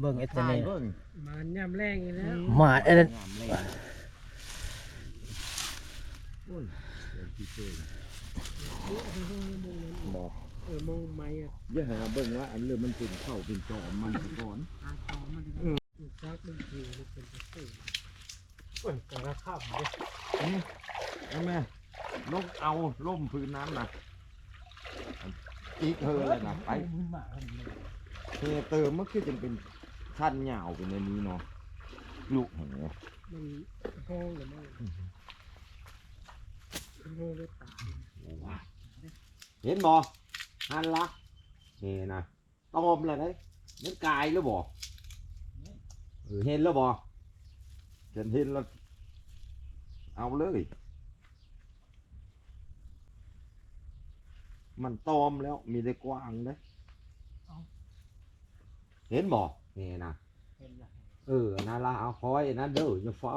เบิ่งไอ้ตัวถ่ายนี้เบิ่งมันย่ำแรงอยู่แล้วหมาไอ้นั่นงามเลยโอ้ยเดี๋ยวพี่เจอบอกเออมองไม้อะอย่าหาเบิ่งว่าอันเรื่องมันเป็นเข้าเป็นจอมมันก่อนทางต่อมันจักมันผิวมันเป็นตะปูโอ้ยกระข้ามเด้เอาแม่ลงเอาล่มพื้นน้ำนะอีกเธอเลยนะไปมึนมาครับเทเติมมันคือจะเป็น ชั้นยาเป็นอันนี้เนาะลูกแหมันห้องหรือไม่ห้องด้ตาเห็นบ่หันละนี่นะตอมเลยได้มันกายแล้วบ่เออเห็นแล้วบ่ฉันเห็นแล้วเอาเลย มันตอมแล้วมีได้กว้างเลยเห็นบ่ นี่นะเห็นละเออนาลาเอาคอยนะเด้ออย่าเฝ้า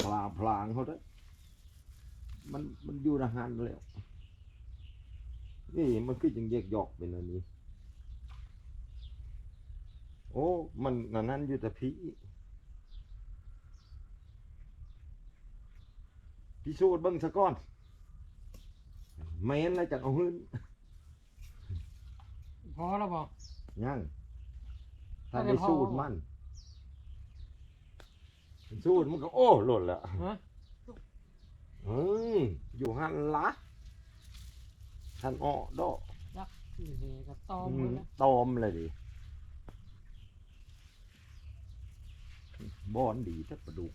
พลางพลางเขาเด้อมันมันอยู่ในหันแล้วนี่มันคือจังแยกหยอกเป็นอันนี้ โอ้มันอันนั้นอยู่แต่พี่พิสูจน์เบิ่งซะก่อนแม่นแล้วจังเอาหื้นพอแล้วบอกยัง ถ้าไม่ได้ได้พอสูตรมันสูตรมันก็โอ้หล่นแล้วฮะเฮ้ยอยู่หันละหันอ้อดอกจักนี่เฮก็ตอมอืหมมดแล้วตอมเลยดิบอนดีถ้าประดุก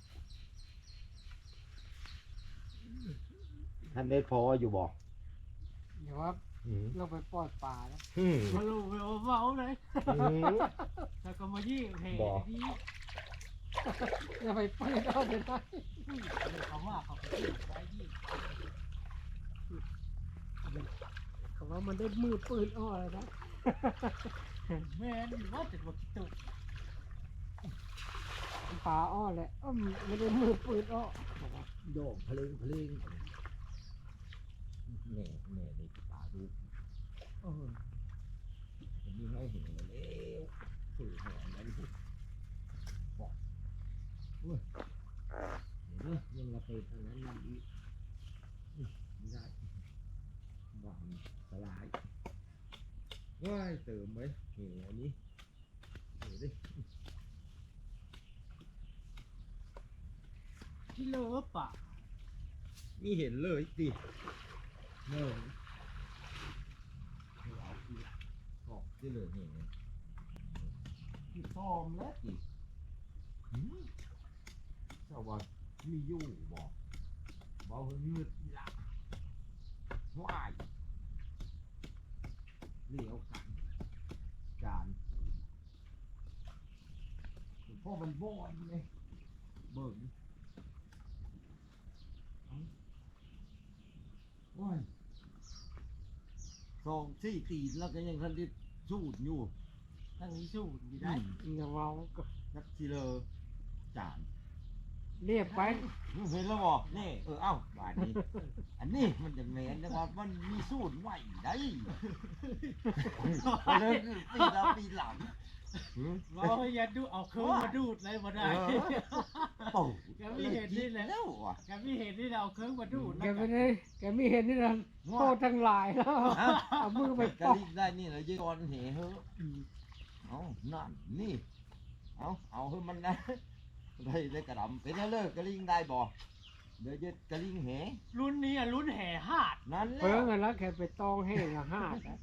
ท่านได้พออยู่บอกเดี๋ยวว่าเราไปปล่อยป่าแล้วอืม มาลูไปเอาเมาเลยอืม แล้วก็มายี่เพบ่ที่จะไปปล่อยเอาไปได้เขาว่าเขาไปไปยี่เขาว่ามันได้มือปืนอ้อเลยนะแม่นว่าแต่ว่าคิดตุกป่าอ้อแหละอ้อมไม่ได้มือปืนอ้อโยกเพลงเพลงแม่แม่ได้ตาดูเออผมมีให้เห็นแล้ว ฝืนหอมแล้วบอกเว้ยเดี๋ยวนะยังละไปทางนั้นนั่นอีกไม่ได้หวานสลายว้ายเติมไหมเห็นอันนี้เห็นดิกิโลป่ะมีเห็นเลยดิเนอะเอาอีกบอกได้เลยนี่ไง ที่ซ้อมแล้วอีกหืมเจ้าว่ามีอยู่บอกบอกเงืดอีละว้ายเลี้ยวกันจานพ่อมันบอนเลยเบิ่งเอาโอ้ยสองสี่ตีนแล้วก็ยังทันได้สูดอยู่ ทั้งนี้สู้อยู่ได้อย่าเมาก็นักทีเลอจานเรียบไปเห็นแล้วบอกนี่เออเอ้าบาทนี้ อันนี้มันจะแมนนะว่ามันมีสูตรไหวได้เพราะฉะนั้นคือปีละปีหลังหือเราอย่าดูเอาเครื่องมาดูดเลยมาได้โอ้แกไม่เห็นนี่แหละแล้วอะแกไม่เห็นนี่เราเอาเครื่องมาดูดแกไม่ได้แกไม่เห็นนี่นะโทษทั้งหลายแล้วเอามือไปกระป้องลิกได้นี่เลยยืนก่อนเหเฮ้อ เอานั่นนี่ เอาเอาให้มันนะได้ได้กระดำเป็นแล้วเลิกกระลิงได้บ่เดี๋ยวจะกระลิงเหรุ่นนี้อะรุ่นแห่หาด นั่นแหละเพิ่งกันแล้วแกไปตองให้ละห้าดอะ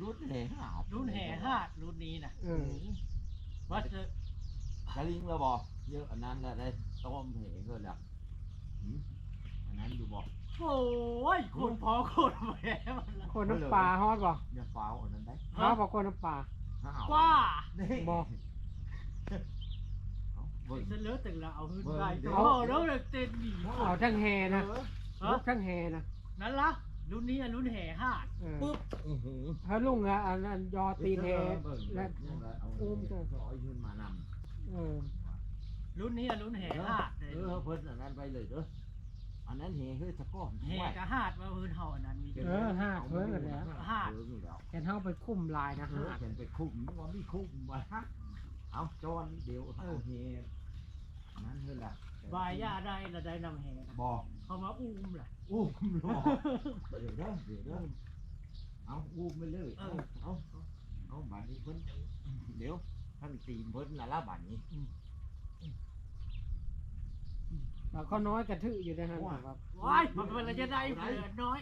รุ่นเหหาดรุ่นแห่หาด รุ่นนี้นะเออว่าจะกระลิงแล้วบ่เยอะอันนั้นแหละได้ต้มเหเพื่อนอะหืมอันนั้นอยู่บ่โอ้ยคนพอคนแหม่มันละคนน้ำปลาฮอดบ่อย่าฟ้าวอันนั้นได้ฮอดบ่คนน้ำปลา ห้าวกว่านี่บ่เอาเบิ่งจะเลือกตึงละเอาขึ้นไปเดี๋ยว โอ้แล้วเลยเต้นหนีเอาทั้งแฮนะฮะลูกทั้งแฮนะนั่นละรุ่นนี้อะรุ่นแห่หาดเออปุ๊บอื้อหือถ้าลุงอะอันนั้นยอตีนแฮเบิ่งและเบิ่งเอาอุ้มเถอะซอยขึ้นมานำ เออรุ่นนี้อะรุ่นแห่หาดเลย เออเพิ่นอันนั้นไปเลยเด้อ อันนั้นเหเฮ้ยตะก้อนแห่กับหาดว่าพื้นเฮาอันนั้นมีเออห้าเพิ่นกันแล้วห้าเพิ่นกันแล้วแกเท่าไปคุ้มลายนะเอฮะอฉันไปคุ้มว่ามีคุ้มวะฮะเอาจอนเดี๋ยวเอาเฮนั้นเฮ้ยล่ะบายย่าได้ละได้นำแห่บอกเขามาอุ้มล่ะอุ้มรอเดี๋ยวเด้อเดี๋ยวเด้อเอาอุ้มไปเลยเอาเอาเอาเอาบาดนี้เพิ่นเดี๋ยวท่านตีนเพิ่นละละบาดนี้ เราเขาน้อยกระทืออยู่นะฮะครับว้ายมันเป็นอะไรจะได้เผื่อน้อย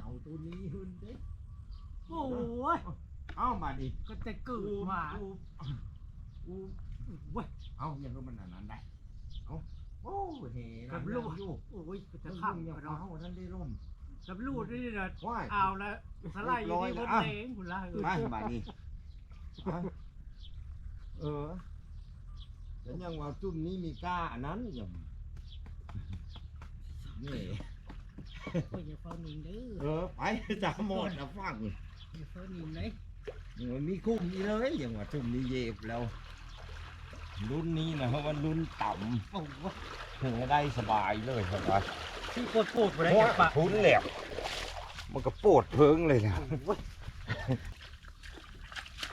เอาตัวนี้เพิ่นเด้โอ้ยเอาบาดนี้ก็จะเกิดมาอุ้มอุ้มเว้ยเอาอย่างนั้นมันอันนั้นได้เอาโอ้เฮนะอยู่โอ้ยก็จะจะข้าข้ามมอย่ากันเนาเนาะท่านได้ร่มกับลูกนี่นะว้ายเอาละสไลด์อยู่ที่บนเองคุณละไปบาดนี้ไปเออฉันยังว่าจุ่มนี้มีกล้าอันนั้นอย่าง นี่ โอ้ยอย่าเฝ้านิงเด้อเออ ไปจะหมดนะฟังอย่าเฝ้านิงเลยมันมีคุ้มนี่เลยอย่างว่าจุ่มนี้เย็บแล้วรุ่นนี้นะเพราะว่ารุ่นต่โอ้ยำถึงจะได้สบายเลยสบายที่โคตรโคตรไปได้เพราะกันปะทุนแหลกมันก็ปวดเพิงเลยนะ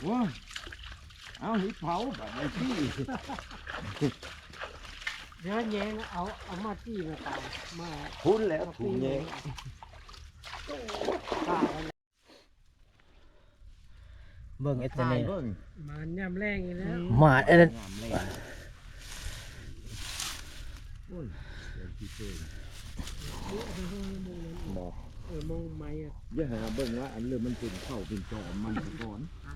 ว้าเอาหิเผาแบบไอ้ที่ เดี๋ยวแยงเอาเอามาจี้มาตายมาทุนแล้วทุนเองตายเบิ่งไอ้ตัวตายนี้เบิ่งมันย่ำแรงอยู่แล้วหมาไอ้นั่นงามเลยโอ้ยเดี๋ยวที่เจอบอกเออมองไม้อะอย่าหาเบิ่งว่าอันเรื่องมันเป็นเข้าเป็นจอมมันซะก่อนหา